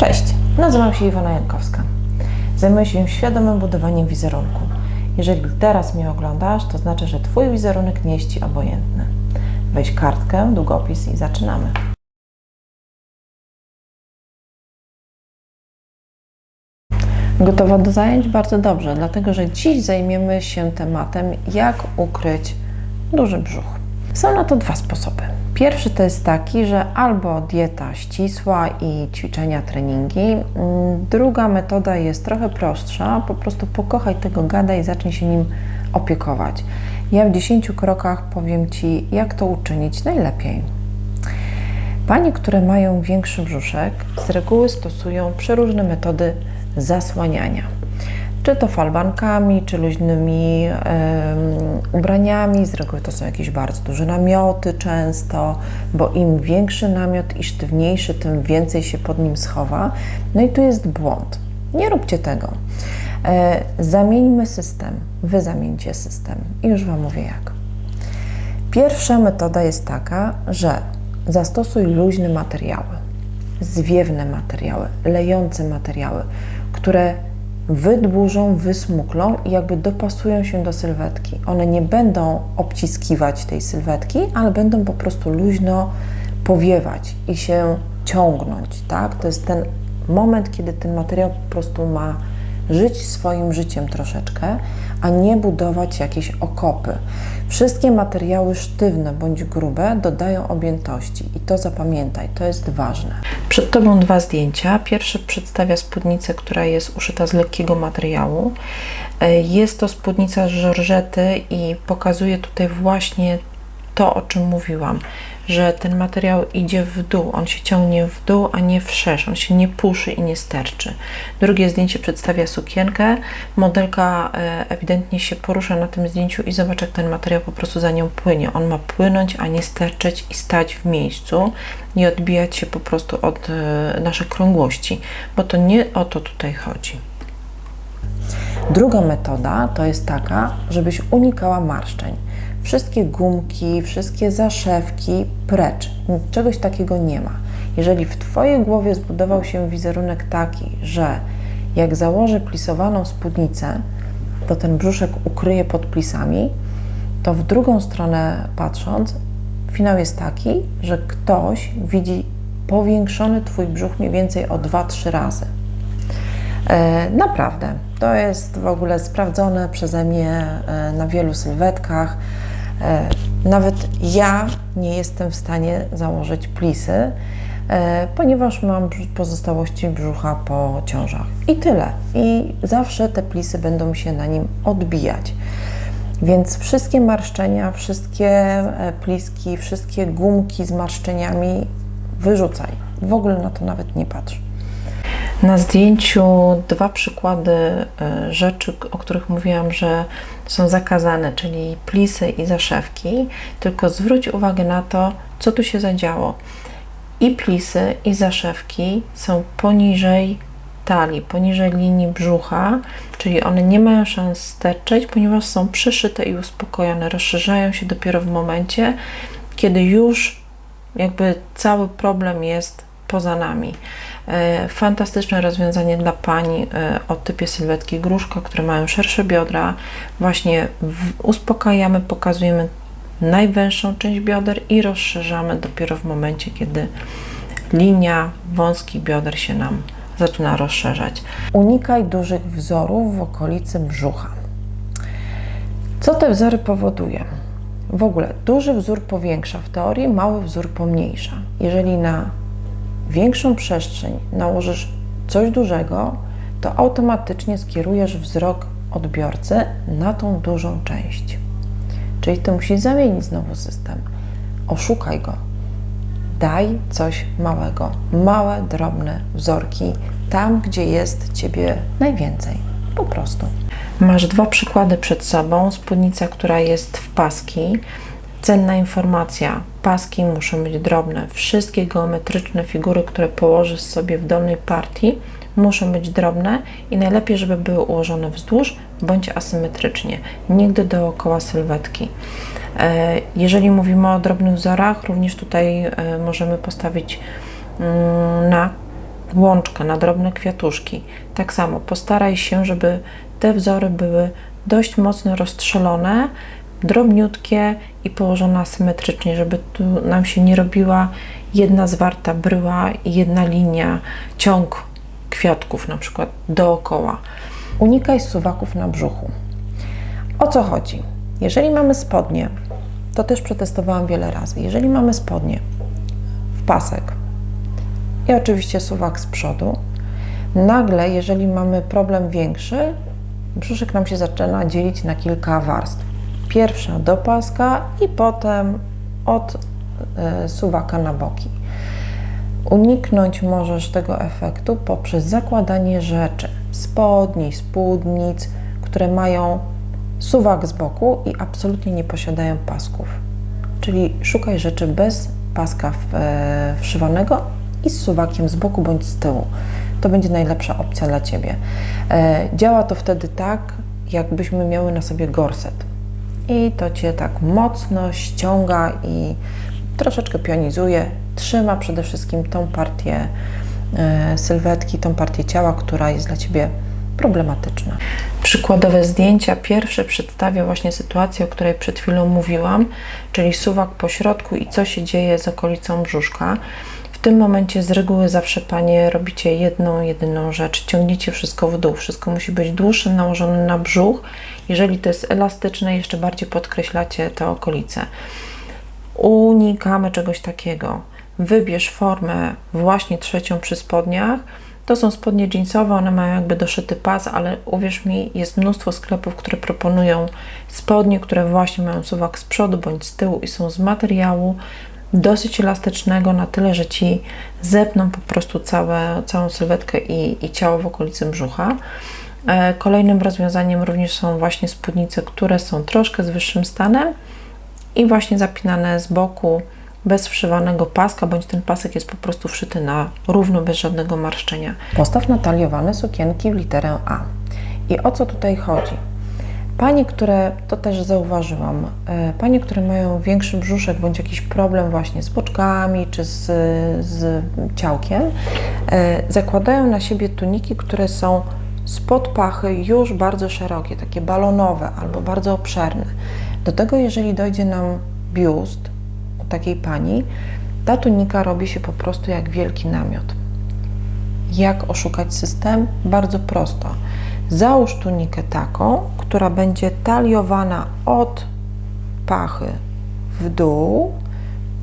Cześć, nazywam się Iwona Jankowska. Zajmuję się świadomym budowaniem wizerunku. Jeżeli teraz mnie oglądasz, to znaczy, że Twój wizerunek nie jest Ci obojętny. Weź kartkę, długopis i zaczynamy. Gotowa do zajęć? Bardzo dobrze, dlatego że dziś zajmiemy się tematem, jak ukryć duży brzuch. Są na to dwa sposoby. Pierwszy to jest taki, że albo dieta ścisła i ćwiczenia, treningi. Druga metoda jest trochę prostsza, po prostu pokochaj tego gada i zacznij się nim opiekować. Ja w 10 krokach powiem Ci, jak to uczynić najlepiej. Panie, które mają większy brzuszek, z reguły stosują przeróżne metody zasłaniania. Czy to falbankami, czy luźnymi ubraniami. Z reguły to są jakieś bardzo duże namioty często, bo im większy namiot i sztywniejszy, tym więcej się pod nim schowa. No i tu jest błąd. Nie róbcie tego. E, zamieńmy system. Wy zamieńcie system. I już Wam mówię jak. Pierwsza metoda jest taka, że zastosuj luźne materiały, zwiewne materiały, lejące materiały, które wydłużą, wysmuklą i jakby dopasują się do sylwetki. One nie będą obciskiwać tej sylwetki, ale będą po prostu luźno powiewać i się ciągnąć, tak? To jest ten moment, kiedy ten materiał po prostu ma żyć swoim życiem troszeczkę, a nie budować jakieś okopy. Wszystkie materiały sztywne bądź grube dodają objętości i to zapamiętaj, to jest ważne. Przed Tobą dwa zdjęcia. Pierwsze przedstawia spódnicę, która jest uszyta z lekkiego materiału. E, Jest to spódnica z żorżety i pokazuje tutaj właśnie to, o czym mówiłam, że ten materiał idzie w dół, on się ciągnie w dół, a nie wszerz, on się nie puszy i nie sterczy. Drugie zdjęcie przedstawia sukienkę. Modelka e, ewidentnie się porusza na tym zdjęciu i zobacz, jak ten materiał po prostu za nią płynie. On ma płynąć, a nie sterczeć i stać w miejscu i odbijać się po prostu od e, naszych krągłości, bo to nie o to tutaj chodzi. Druga metoda to jest taka, żebyś unikała marszczeń. Wszystkie gumki, wszystkie zaszewki precz. Czegoś takiego nie ma. Jeżeli w Twojej głowie zbudował się wizerunek taki, że jak założę plisowaną spódnicę, to ten brzuszek ukryje pod plisami, to w drugą stronę patrząc, finał jest taki, że ktoś widzi powiększony Twój brzuch mniej więcej o 2-3 razy. E, Naprawdę, to jest w ogóle sprawdzone przeze mnie e, na wielu sylwetkach. E, Nawet ja nie jestem w stanie założyć plisy, e, ponieważ mam pozostałości brzucha po ciążach. I tyle. I zawsze te plisy będą się na nim odbijać. Więc wszystkie marszczenia, wszystkie e, pliski, wszystkie gumki z marszczeniami wyrzucaj. W ogóle na to nawet nie patrz. Na zdjęciu dwa przykłady e, rzeczy, o których mówiłam, że są zakazane, czyli plisy i zaszewki. Tylko zwróć uwagę na to, co tu się zadziało. I plisy, i zaszewki są poniżej talii, poniżej linii brzucha, czyli one nie mają szans sterczeć, ponieważ są przyszyte i uspokojone. Rozszerzają się dopiero w momencie, kiedy już jakby cały problem jest poza nami. E, Fantastyczne rozwiązanie dla pań e, o typie sylwetki gruszka, które mają szersze biodra. Właśnie uspokajamy, pokazujemy najwęższą część bioder i rozszerzamy dopiero w momencie, kiedy linia wąskich bioder się nam zaczyna rozszerzać. Unikaj dużych wzorów w okolicy brzucha. Co te wzory powoduje? W ogóle duży wzór powiększa w teorii, mały wzór pomniejsza. Jeżeli na większą przestrzeń nałożysz coś dużego, to automatycznie skierujesz wzrok odbiorcy na tą dużą część. Czyli ty musisz zamienić znowu system. Oszukaj go. Daj coś małego, małe, drobne wzorki tam, gdzie jest ciebie najwięcej. Po prostu. Masz dwa przykłady przed sobą. Spódnica, która jest w paski. Cenna informacja. Paski muszą być drobne. Wszystkie geometryczne figury, które położysz sobie w dolnej partii, muszą być drobne i najlepiej, żeby były ułożone wzdłuż bądź asymetrycznie, nigdy dookoła sylwetki. E, Jeżeli mówimy o drobnych wzorach, również tutaj e, możemy postawić mm, na łączkę na drobne kwiatuszki, tak samo postaraj się, żeby te wzory były dość mocno rozstrzelone, drobniutkie i położone asymetrycznie, żeby tu nam się nie robiła jedna zwarta bryła i jedna linia, ciąg kwiatków na przykład dookoła. Unikaj suwaków na brzuchu. O co chodzi? Jeżeli mamy spodnie, to też przetestowałam wiele razy. Jeżeli mamy spodnie w pasek i oczywiście suwak z przodu, nagle, jeżeli mamy problem większy, brzuszek nam się zaczyna dzielić na kilka warstw. Pierwsza do paska i potem od y, suwaka na boki. Uniknąć możesz tego efektu poprzez zakładanie rzeczy, spodni, spódnic, które mają suwak z boku i absolutnie nie posiadają pasków. Czyli szukaj rzeczy bez paska e, wszywanego i z suwakiem z boku bądź z tyłu. To będzie najlepsza opcja dla Ciebie. E, działa to wtedy tak, jakbyśmy miały na sobie gorset. I to Cię tak mocno ściąga i troszeczkę pionizuje, trzyma przede wszystkim tą partię e, sylwetki, tą partię ciała, która jest dla Ciebie problematyczna. Przykładowe zdjęcia. Pierwsze przedstawia właśnie sytuację, o której przed chwilą mówiłam, czyli suwak po środku i co się dzieje z okolicą brzuszka. W tym momencie z reguły zawsze Panie robicie jedną, jedyną rzecz. Ciągniecie wszystko w dół. Wszystko musi być dłuższe, nałożone na brzuch. Jeżeli to jest elastyczne, jeszcze bardziej podkreślacie te okolice. Unikamy czegoś takiego. Wybierz formę właśnie trzecią przy spodniach, to są spodnie jeansowe, one mają jakby doszyty pas, ale uwierz mi, jest mnóstwo sklepów, które proponują spodnie, które właśnie mają suwak z przodu bądź z tyłu i są z materiału dosyć elastycznego na tyle, że Ci zepną po prostu całe, całą sylwetkę i, i ciało w okolicy brzucha. E, kolejnym rozwiązaniem również są właśnie spódnice, które są troszkę z wyższym stanem i właśnie zapinane z boku, bez wszywanego paska, bądź ten pasek jest po prostu wszyty na równo, bez żadnego marszczenia. Postaw nataliowane sukienki w literę A. I o co tutaj chodzi? Panie, które, to też zauważyłam, e, panie, które mają większy brzuszek bądź jakiś problem właśnie z boczkami czy z, z ciałkiem, e, zakładają na siebie tuniki, które są spod pachy już bardzo szerokie, takie balonowe albo bardzo obszerne. Do tego, jeżeli dojdzie nam biust, takiej pani, ta tunika robi się po prostu jak wielki namiot. Jak oszukać system? Bardzo prosto. Załóż tunikę taką, która będzie taliowana od pachy w dół.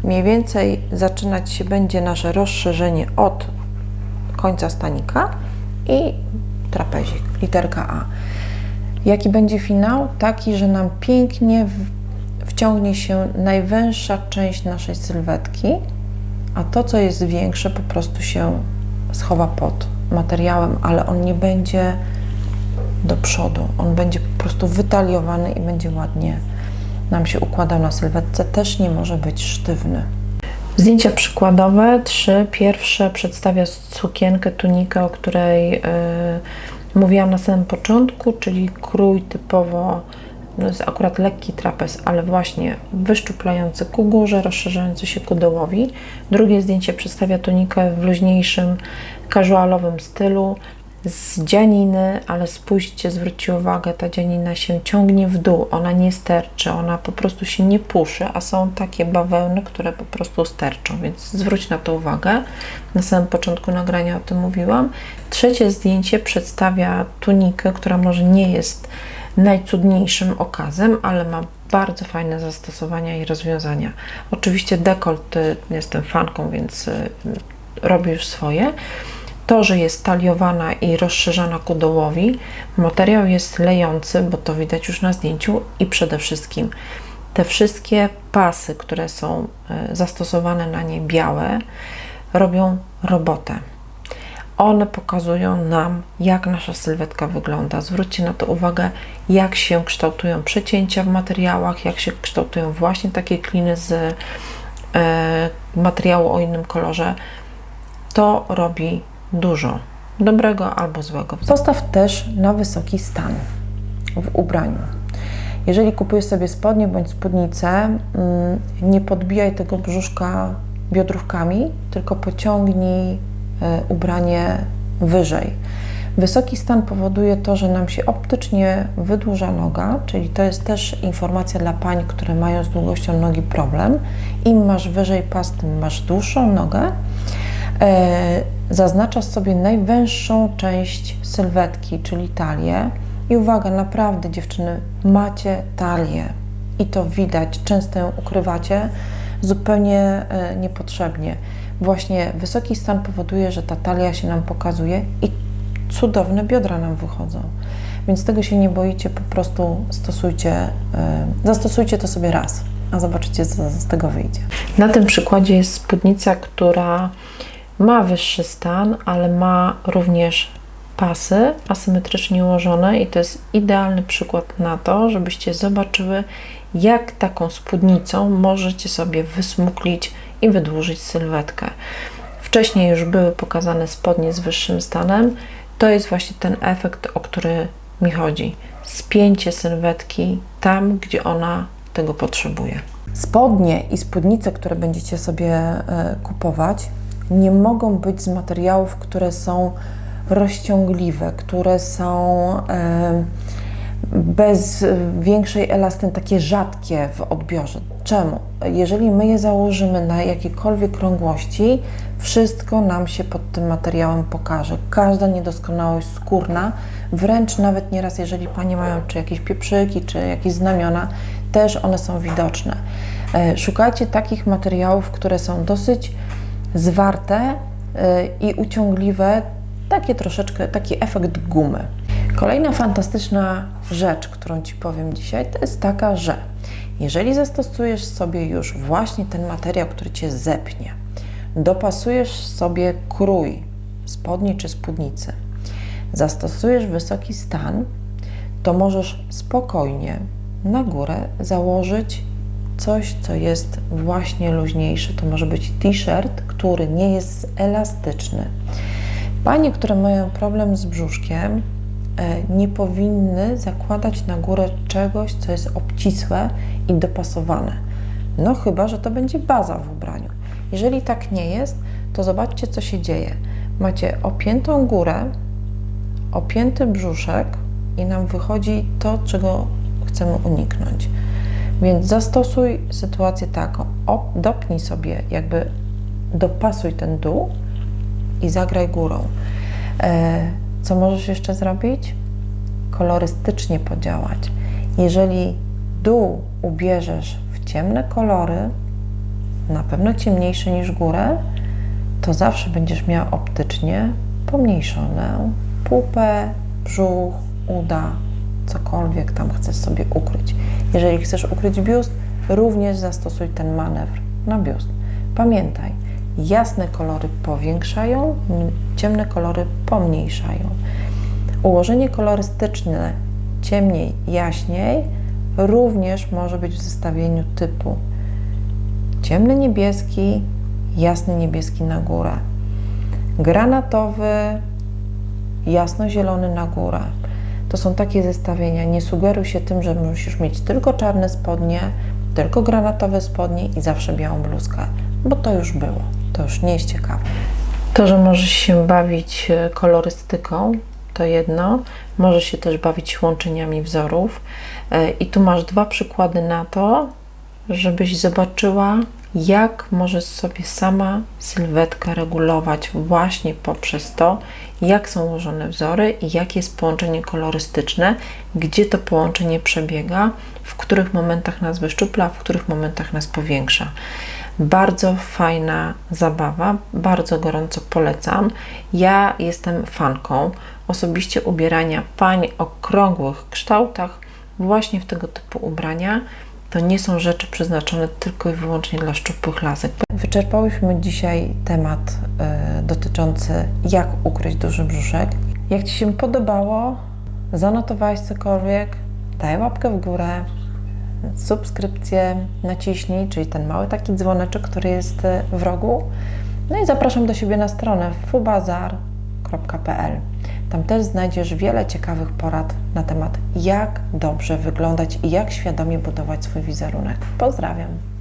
Mniej więcej zaczynać się będzie nasze rozszerzenie od końca stanika i trapezik, literka A. Jaki będzie finał? Taki, że nam pięknie wciągnie się najwęższa część naszej sylwetki, a to, co jest większe, po prostu się schowa pod materiałem, ale on nie będzie do przodu. On będzie po prostu wytaliowany i będzie ładnie nam się układał na sylwetce. Też nie może być sztywny. Zdjęcia przykładowe. Trzy. Pierwsze przedstawia sukienkę, tunikę, o której yy, mówiłam na samym początku, czyli krój typowo no jest akurat lekki trapez, ale właśnie wyszczuplający ku górze, rozszerzający się ku dołowi. Drugie zdjęcie przedstawia tunikę w luźniejszym, casualowym stylu z dzianiny, ale spójrzcie, zwróćcie uwagę, ta dzianina się ciągnie w dół, ona nie sterczy, ona po prostu się nie puszy, a są takie bawełny, które po prostu sterczą, więc zwróć na to uwagę. Na samym początku nagrania o tym mówiłam. Trzecie zdjęcie przedstawia tunikę, która może nie jest najcudniejszym okazem, ale ma bardzo fajne zastosowania i rozwiązania. Oczywiście dekolt jestem fanką, więc y, robię już swoje. To, że jest taliowana i rozszerzana ku dołowi, materiał jest lejący, bo to widać już na zdjęciu i przede wszystkim te wszystkie pasy, które są y, zastosowane na nie białe, robią robotę. One pokazują nam, jak nasza sylwetka wygląda. Zwróćcie na to uwagę, jak się kształtują przecięcia w materiałach, jak się kształtują właśnie takie kliny z e, materiału o innym kolorze. To robi dużo dobrego albo złego. Postaw też na wysoki stan w ubraniu. Jeżeli kupujesz sobie spodnie bądź spódnicę, mm, nie podbijaj tego brzuszka biodrówkami, tylko pociągnij ubranie wyżej. Wysoki stan powoduje to, że nam się optycznie wydłuża noga, czyli to jest też informacja dla pań, które mają z długością nogi problem. Im masz wyżej pas, tym masz dłuższą nogę. Zaznaczasz sobie najwęższą część sylwetki, czyli talię. I uwaga, naprawdę dziewczyny, macie talię i to widać, często ją ukrywacie zupełnie e, niepotrzebnie. Właśnie wysoki stan powoduje, że ta talia się nam pokazuje i cudowne biodra nam wychodzą. Więc tego się nie boicie, po prostu stosujcie, e, zastosujcie to sobie raz, a zobaczycie, co z tego wyjdzie. Na tym przykładzie jest spódnica, która ma wyższy stan, ale ma również pasy asymetrycznie ułożone i to jest idealny przykład na to, żebyście zobaczyły, jak taką spódnicą możecie sobie wysmuklić i wydłużyć sylwetkę. Wcześniej już były pokazane spodnie z wyższym stanem. To jest właśnie ten efekt, o który mi chodzi. Spięcie sylwetki tam, gdzie ona tego potrzebuje. Spodnie i spódnice, które będziecie sobie e, kupować, nie mogą być z materiałów, które są rozciągliwe, które są bez większej elastyny, takie rzadkie w odbiorze. Czemu? Jeżeli my je założymy na jakiekolwiek krągłości, wszystko nam się pod tym materiałem pokaże. Każda niedoskonałość skórna, wręcz nawet nieraz, jeżeli Panie mają czy jakieś pieprzyki, czy jakieś znamiona, też one są widoczne. E, szukajcie takich materiałów, które są dosyć zwarte e, i uciągliwe, takie troszeczkę, taki efekt gumy. Kolejna fantastyczna rzecz, którą Ci powiem dzisiaj, to jest taka, że jeżeli zastosujesz sobie już właśnie ten materiał, który Cię zepnie, dopasujesz sobie krój spodni czy spódnicy, zastosujesz wysoki stan, to możesz spokojnie na górę założyć coś, co jest właśnie luźniejsze. To może być t-shirt, który nie jest elastyczny. Panie, które mają problem z brzuszkiem, E, nie powinny zakładać na górę czegoś, co jest obcisłe i dopasowane. No chyba, że to będzie baza w ubraniu. Jeżeli tak nie jest, to zobaczcie, co się dzieje. Macie opiętą górę, opięty brzuszek i nam wychodzi to, czego chcemy uniknąć. Więc zastosuj sytuację taką. dopnij sobie, jakby dopasuj ten dół i zagraj górą. E, co możesz jeszcze zrobić? Kolorystycznie podziałać. Jeżeli dół ubierzesz w ciemne kolory, na pewno ciemniejsze niż górę, to zawsze będziesz miał optycznie pomniejszoną pupę, brzuch, uda, cokolwiek tam chcesz sobie ukryć. Jeżeli chcesz ukryć biust, również zastosuj ten manewr na biust. Pamiętaj, jasne kolory powiększają, ciemne kolory pomniejszają. Ułożenie kolorystyczne ciemniej, jaśniej również może być w zestawieniu typu ciemny niebieski, jasny niebieski na górę, granatowy, jasno-zielony na górę. To są takie zestawienia. Nie sugeruj się tym, że musisz mieć tylko czarne spodnie, tylko granatowe spodnie i zawsze białą bluzkę, bo to już było. To już nie jest ciekawe. To, że możesz się bawić e, kolorystyką, to jedno. Możesz się też bawić łączeniami wzorów. E, I tu masz dwa przykłady na to, żebyś zobaczyła, jak możesz sobie sama sylwetkę regulować właśnie poprzez to, jak są ułożone wzory i jakie jest połączenie kolorystyczne, gdzie to połączenie przebiega, w których momentach nas wyszczupla, w których momentach nas powiększa. Bardzo fajna zabawa, bardzo gorąco polecam. Ja jestem fanką osobiście ubierania pań o krągłych kształtach, właśnie w tego typu ubrania. To nie są rzeczy przeznaczone tylko i wyłącznie dla szczupłych lasek. Wyczerpałyśmy dzisiaj temat y, dotyczący jak ukryć duży brzuszek. Jak Ci się podobało, zanotowałeś cokolwiek, daj łapkę w górę, subskrypcję naciśnij, czyli ten mały taki dzwoneczek, który jest w rogu. No i zapraszam do siebie na stronę fubazar.pl. Tam też znajdziesz wiele ciekawych porad na temat, jak dobrze wyglądać i jak świadomie budować swój wizerunek. Pozdrawiam.